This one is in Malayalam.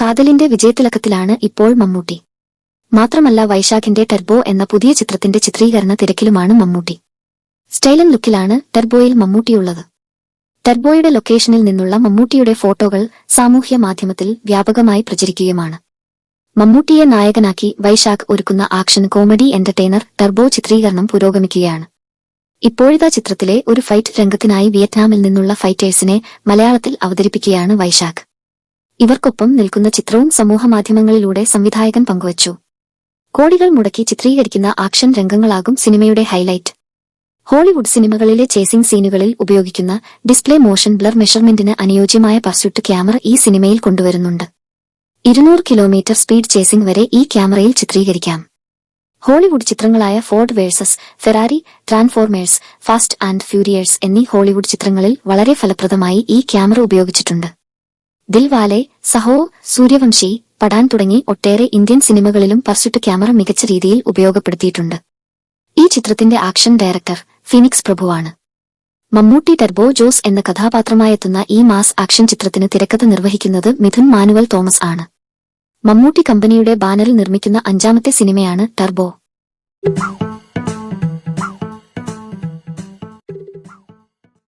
കാതലിന്റെ വിജയത്തിലക്കത്തിലാണ് ഇപ്പോൾ മമ്മൂട്ടി. മാത്രമല്ല വൈശാഖിന്റെ ടെർബോ എന്ന പുതിയ ചിത്രത്തിന്റെ ചിത്രീകരണ തിരക്കിലുമാണ് മമ്മൂട്ടി. സ്റ്റൈലൻ ലുക്കിലാണ് ടെർബോയിൽ മമ്മൂട്ടിയുള്ളത്. ടെർബോയുടെ ലൊക്കേഷനിൽ നിന്നുള്ള മമ്മൂട്ടിയുടെ ഫോട്ടോകൾ സാമൂഹ്യ മാധ്യമത്തിൽ വ്യാപകമായി പ്രചരിക്കുകയുമാണ്. മമ്മൂട്ടിയെ നായകനാക്കി വൈശാഖ് ഒരുക്കുന്ന ആക്ഷൻ കോമഡി എന്റർടൈനർ ടെർബോ ചിത്രീകരണം പുരോഗമിക്കുകയാണ്. ഇപ്പോഴത്തെ ചിത്രത്തിലെ ഒരു ഫൈറ്റ് രംഗത്തിനായി വിയറ്റ്നാമിൽ നിന്നുള്ള ഫൈറ്റേഴ്സിനെ മലയാളത്തിൽ അവതരിപ്പിക്കുകയാണ് വൈശാഖ്. ഇവർക്കൊപ്പം നിൽക്കുന്ന ചിത്രവും സമൂഹമാധ്യമങ്ങളിലൂടെ സംവിധായകൻ പങ്കുവച്ചു. കോടികൾ മുടക്കി ചിത്രീകരിക്കുന്ന ആക്ഷൻ രംഗങ്ങളാകും സിനിമയുടെ ഹൈലൈറ്റ്. ഹോളിവുഡ് സിനിമകളിലെ ചേസിംഗ് സീനുകളിൽ ഉപയോഗിക്കുന്ന ഡിസ്പ്ലേ മോഷൻ ബ്ലർ മെഷർമെന്റിന് അനുയോജ്യമായ പർസ്യൂട്ട് ക്യാമറ ഈ സിനിമയിൽ കൊണ്ടുവരുന്നുണ്ട്. ഇരുന്നൂറ് കിലോമീറ്റർ സ്പീഡ് ചേസിംഗ് വരെ ഈ ക്യാമറയിൽ ചിത്രീകരിക്കാം. Hollywood ചിത്രങ്ങളായ Ford versus Ferrari Transformers Fast and Furious എന്നീ ഹോളിവുഡ് ചിത്രങ്ങളിൽ വളരെ ഫലപ്രദമായി ഈ ക്യാമറ ഉപയോഗിച്ചിട്ടുണ്ട്. ദിൽവാലെ സഹോ സൂര്യവംശി പടാൻ തുടങ്ങി ഒട്ടേറെ ഇന്ത്യൻ സിനിമകളിലും പർസുട്ട് ക്യാമറ മികച്ച രീതിയിൽ ഉപയോഗപ്പെടുത്തിയിട്ടുണ്ട്. ഈ ചിത്രത്തിന്റെ ആക്ഷൻ ഡയറക്ടർ ഫിനിക്സ് പ്രഭുവാണ്. മമ്മൂട്ടി ടെർബോ ജോസ് എന്ന കഥാപാത്രമായെത്തുന്ന ഈ മാസ് ആക്ഷൻ ചിത്രത്തിന് തിരക്കഥ നിർവഹിക്കുന്നത് മിഥുൻ മാനുവൽ തോമസ് ആണ്. മമ്മൂട്ടി കമ്പനിയുടെ ബാനറിൽ നിർമ്മിക്കുന്ന അഞ്ചാമത്തെ സിനിമയാണ് ടർബോ.